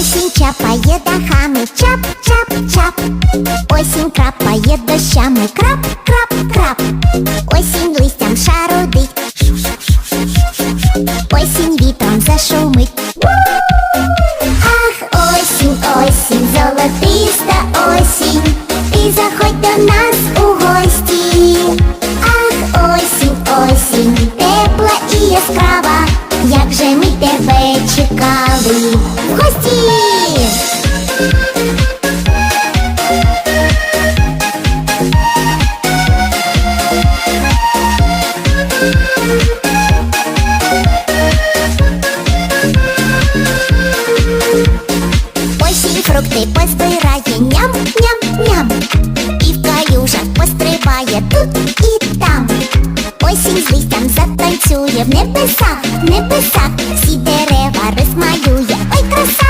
Осінь чапає дахами, чап, чап, чап. Осінь крапає дощами, крап, крап, крап. Осінь листям шарудить. Осінь вітром зашумить. Ах, осінь, осінь, золотиста осінь. І заходь до нас у гості. Ах, осінь, осінь, тепла і яскрава. Як же ми тебе чекали в гості. В небесах, в небесах Всі дерева розмалює, ой краса!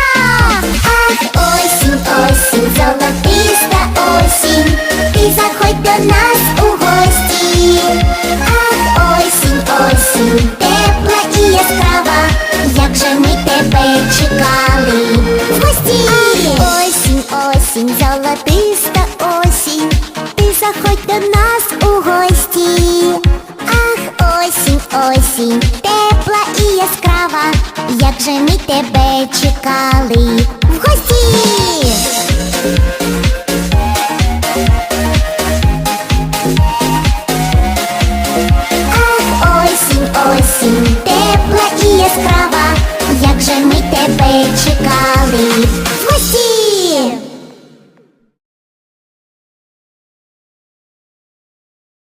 Ах, осінь, осінь, золотиста осінь. Ти заходь до нас у гості. Ах, осінь, осінь, тепла і яскрава. Як же ми тебе чекали в гості? Осінь, осінь, золотиста осінь. Ти заходь до нас у гості. Ах, осінь, тепла і яскрава Як же ми тебе чекали в гості тепла і яскрава, як же ми тебе чекали.